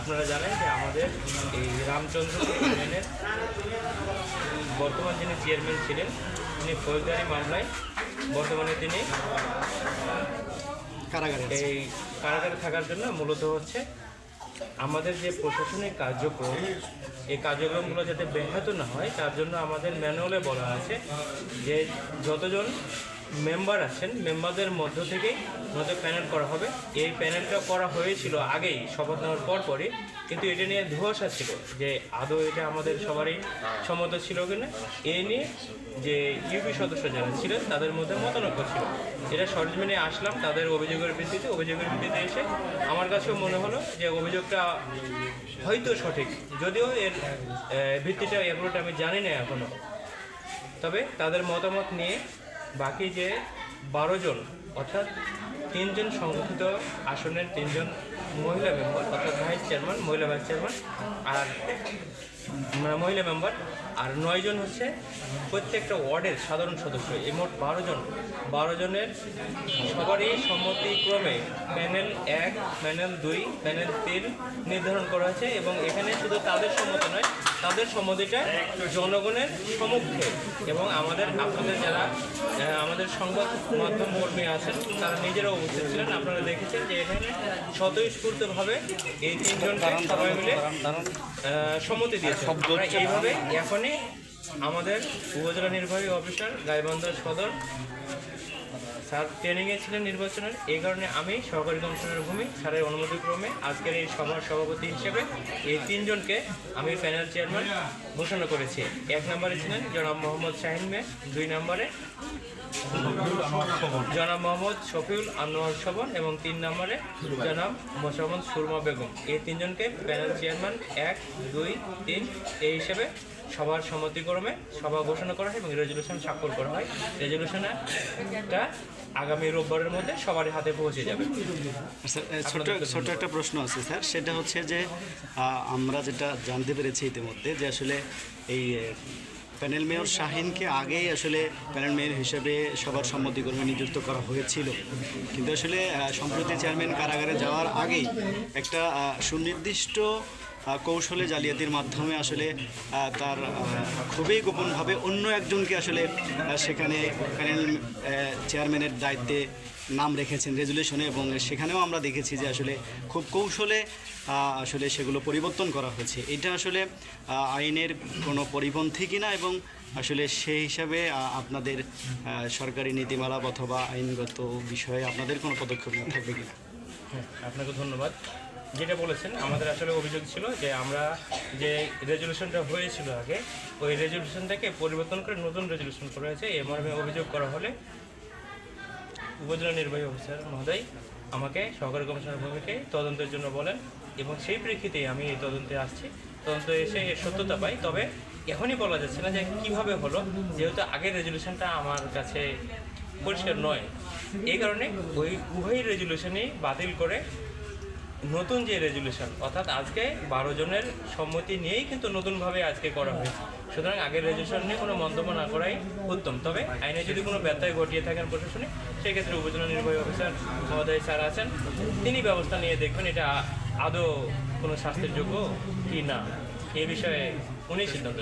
আপনারা জানেন যে আমাদের এই রামচন্দ্রপুর ইউনিয়নের বর্তমান যিনি চেয়ারম্যান ছিলেন তিনি ফৌজদারি মামলায় বর্তমানে তিনি কারাগারে এই কারাগারে থাকার জন্য মূলত হচ্ছে আমাদের যে প্রশাসনিক কার্যক্রম এই কার্যক্রমগুলো যাতে ব্যাহত না হয় তার জন্য আমাদের ম্যানুয়ালে বলা আছে যে যতজন মেম্বার আছেন, মেম্বারদের মধ্য থেকেই নতুন প্যানেল করা হবে। এই প্যানেলটা করা হয়েছিল আগেই, শপথ নেওয়ার পর পরই। কিন্তু এটা নিয়ে ধোঁয়াশা ছিল যে আদৌ এটা আমাদের সবারই সম্মত ছিল কিনা। এই নিয়ে যে ইউপি সদস্য যারা ছিলেন, তাদের মধ্যে মতানৈক্য ছিল। এটা সরজমিনে আসলাম, তাদের অভিযোগের ভিত্তিতে অভিযোগের ভিত্তিতে এসে আমার কাছেও মনে হলো যে অভিযোগটা হয়তো সঠিক। যদিও এর ভিত্তিটা এগুলোটা আমি জানি না এখনও তবে তাদের মতামত নিয়ে বাকি যে বারো জন, অর্থাৎ তিনজন সংগঠিত আসনের তিনজন মহিলা মেম্বার অর্থাৎ ভাইস চেয়ারম্যান মহিলা ভাইস চেয়ারম্যান আর মানে মহিলা মেম্বার আর নয়জন হচ্ছে প্রত্যেকটা ওয়ার্ডের সাধারণ সদস্য। এই মোট বারো জন। বারো জনের সবারই সম্মতিক্রমে প্যানেল এক প্যানেল দুই প্যানেল তিন নির্ধারণ করা হয়েছে এবং এখানে শুধু তাদের সম্মতি নয় তাদের সম্মতিটা জনগণের সমক্ষে এবং আমাদের আপনাদের যারা আমাদের সংবাদ মাধ্যম কর্মী আছেন তারা নিজেরাও উপস্থিত ছিলেন। আপনারা দেখেছেন যে এখানে স্বতঃস্ফূর্তভাবে এই তিনজনকে সবাই মিলে সম্মতি দিয়েছে। এইভাবে এখনই আমাদের উপজেলা নির্বাহী অফিসার গাইবান্ধা সদর স্যার ট্রেনিংয়ে ছিলেন নির্বাচনের এই কারণে আমি সহকারী কমিশনার ভূমি, স্যারের অনুমতিক্রমে আজকের এই সভার সভাপতি হিসেবে এই তিনজনকে আমি প্যানেল চেয়ারম্যান ঘোষণা করেছি। এক নম্বরে ছিলেন জনাব মোহাম্মদ শাহিন মে, দুই নম্বরে জনাব মোহাম্মদ শফিউল আনোয়ার শবন এবং তিন নম্বরে জনাব মোসাম্মদ সুরমা বেগম। এই তিনজনকে প্যানেল চেয়ারম্যান এক দুই তিন এই হিসেবে সবার সম্মতিক্রমে সভা ঘোষণা করা হয় এবং রেজলিউশন স্বাক্ষর করা হয়। রেজলিউশনটা আগামী রোববারের মধ্যে সবারই হাতে পৌঁছে যাবে। এ, ছোট ছোট একটা প্রশ্ন আছে স্যার। সেটা হচ্ছে যে আমরা যেটা জানতে পেরেছি ইতিমধ্যে যে আসলে এই প্যানেল মেয়র শাহিনকে আগেই আসলে প্যানেল মেয়র হিসেবে সবার সম্মতি করে নিযুক্ত করা হয়েছিল। কিন্তু আসলে সম্প্রতি চেয়ারম্যান কারাগারে যাওয়ার আগেই একটা সুনির্দিষ্ট কৌশলে জালিয়াতির মাধ্যমে আসলে তার খুবই গোপনভাবে অন্য একজনকে আসলে সেখানে প্যানেল চেয়ারম্যানের দায়িত্বে নাম রেখেছেন রেজুলেশনে এবং সেখানেও আমরা দেখেছি যে আসলে খুব কৌশলে আসলে সেগুলো পরিবর্তন করা হয়েছে। এটা আসলে আইনের কোনো পরিপন্থী কিনা এবং আসলে সেই হিসাবে আপনাদের সরকারি নীতিমালা অথবা আইনগত বিষয়ে আপনাদের কোনো পদক্ষেপ নেওয়া থাকবে কিনা? হ্যাঁ আপনাকে ধন্যবাদ। যেটা বলেছেন, আমাদের আসলে অভিযোগ ছিল যে আমরা যে রেজলিউশনটা হয়েছিল আগে, ওই রেজলিউশনটাকে পরিবর্তন করে নতুন রেজলিউশন করা হয়েছে। এ মর্মে অভিযোগ করা হলে উপজেলা নির্বাহী অফিসার মহোদয় আমাকে সহকারী কমিশনার ভূমিকে তদন্তের জন্য বলেন এবং সেই প্রেক্ষিতেই আমি এই তদন্তে আসছি। তদন্ত এসে এর সত্যতা পাই। তবে এখনই বলা যাচ্ছে না যে কীভাবে হলো, যেহেতু আগের রেজলিউশনটা আমার কাছে পরিষ্কার নয়। এই কারণে ওই উভয় রেজলিউশনই বাতিল করে নতুন যে রেজলিউশন অর্থাৎ আজকে বারো জনের সম্মতি নিয়েই কিন্তু নতুনভাবে আজকে করা হয়েছে। সুতরাং আগের রেজুলেশন নিয়ে কোনো মন্তব্য না করাই উত্তম। তবে আইনে যদি কোনো ব্যত্যয় ঘটিয়ে থাকেন প্রশাসনে সেক্ষেত্রে উপজেলা নির্বাহী অফিসার মহোদয় স্যার আছেন। তিনি ব্যবস্থা নিয়ে দেখবেন এটা আদৌ কোনো শাস্তির যোগ্য কি না। এ বিষয়ে উনি সিদ্ধান্ত